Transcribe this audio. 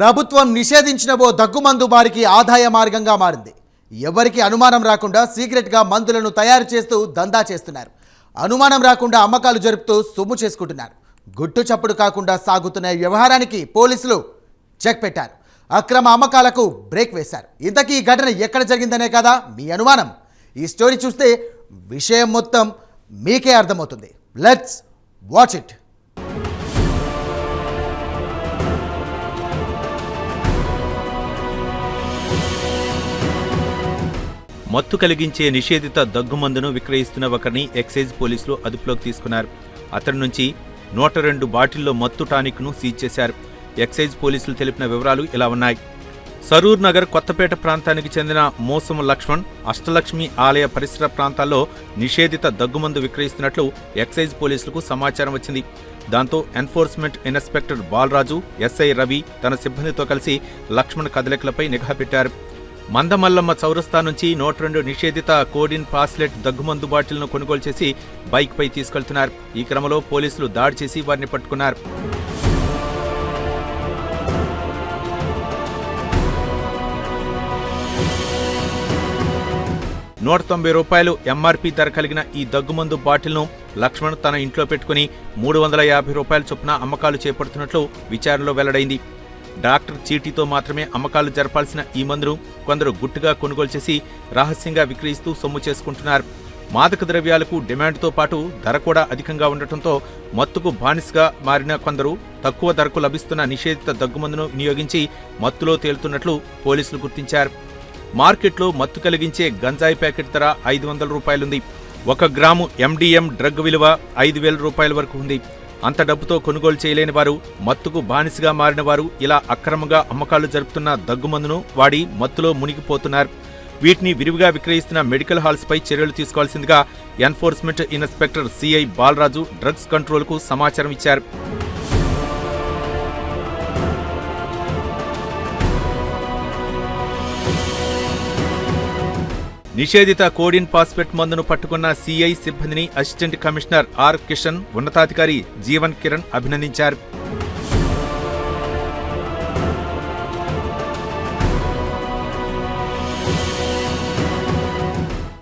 ప్రభుత్వం నిషేధించిన ఓ దగ్గుమందు వారికి ఆదాయ మార్గంగా మారింది. ఎవరికి అనుమానం రాకుండా సీక్రెట్గా మందులను తయారు చేస్తూ దందా చేస్తున్నారు. అనుమానం రాకుండా అమ్మకాలు జరుపుతూ సొమ్ము చేసుకుంటున్నారు. గుట్టు చప్పుడు కాకుండా సాగుతున్న వ్యవహారానికి పోలీసులు చెక్ పెట్టారు. అక్రమ అమ్మకాలకు బ్రేక్ వేశారు. ఇంతకీ ఈ ఘటన ఎక్కడ జరిగిందనే కదా మీ అనుమానం. ఈ స్టోరీ చూస్తే విషయం మొత్తం మీకే అర్థమవుతుంది. Let's watch it. మత్తు కలిగించే నిషేధిత దగ్గుమందును విక్రయిస్తున్న ఒకరిని ఎక్సైజ్ పోలీసులు అదుపులోకి తీసుకున్నారు. అతడి నుంచి నూట రెండు బాటిల్లో మత్తు టానిక్ను సీజ్ చేశారు. ఎక్సైజ్ పోలీసులు తెలిపిన వివరాలు ఇలా ఉన్నాయి. సరూర్ నగర్ కొత్తపేట ప్రాంతానికి చెందిన మోసము లక్ష్మణ్ అష్టలక్ష్మి ఆలయ పరిసర ప్రాంతాల్లో నిషేధిత దగ్గుమందు విక్రయిస్తున్నట్లు ఎక్సైజ్ పోలీసులకు సమాచారం వచ్చింది. దాంతో enforcement inspector Balaraju SI Ravi తన సిబ్బందితో కలిసి లక్ష్మణ్ కదలికలపై నిఘా పెట్టారు. మందమల్లమ్మ చౌరస్తా నుంచి నూట రెండు నిషేధిత కోడిన్ పాస్లెట్ దగ్గుమందు బాటిల్ను కొనుగోలు చేసి బైక్పై తీసుకెళ్తున్నారు. ఈ క్రమంలో పోలీసులు దాడి చేసి వారిని పట్టుకున్నారు. నూట తొంభై రూపాయలు ఎంఆర్పీ ధర కలిగిన ఈ దగ్గుమందు బాటిల్ను లక్ష్మణ్ తన ఇంట్లో పెట్టుకుని మూడు వందల యాభై రూపాయల చొప్పున అమ్మకాలు చేపడుతున్నట్లు విచారణలో వెల్లడైంది. డాక్టర్ చీటీతో మాత్రమే అమ్మకాలు జరపాల్సిన ఈ మందును కొందరు గుట్టుగా కొనుగోలు చేసి రహస్యంగా విక్రయిస్తూ సొమ్ము చేసుకుంటున్నారు. మాదక ద్రవ్యాలకు డిమాండ్తో పాటు ధర కూడా అధికంగా ఉండటంతో మత్తుకు బానిసగా మారిన కొందరు తక్కువ ధరకు లభిస్తున్న నిషేధిత దగ్గుమందును వినియోగించి మత్తులో తేలుతున్నట్లు పోలీసులు గుర్తించారు. మార్కెట్లో మత్తు కలిగించే గంజాయి ప్యాకెట్ ధర ఐదు వందల రూపాయలుంది. ఒక గ్రాము ఎండిఎం డ్రగ్ విలువ ఐదు వేల రూపాయల వరకు ఉంది. అంత డబ్బుతో కొనుగోలు చేయలేని వారు మత్తుకు బానిసగా మారిన వారు ఇలా అక్రమంగా అమ్మకాలు జరుపుతున్న దగ్గుమందును వాడి మత్తులో మునిగిపోతున్నారు. వీటిని విరివిగా విక్రయిస్తున్న మెడికల్ హాల్స్పై చర్యలు తీసుకోవాల్సిందిగా enforcement inspector CI Balaraju drugs కంట్రోల్కు సమాచారం ఇచ్చారు. నిషేధిత కోడిన్ పాస్పెట్ మందును పట్టుకున్న సిఐ సిబ్బందిని అసిస్టెంట్ కమిషనర్ ఆర్ కిషన్ ఉన్నతాధికారి జీవన్ కిరణ్ అభినందించారు.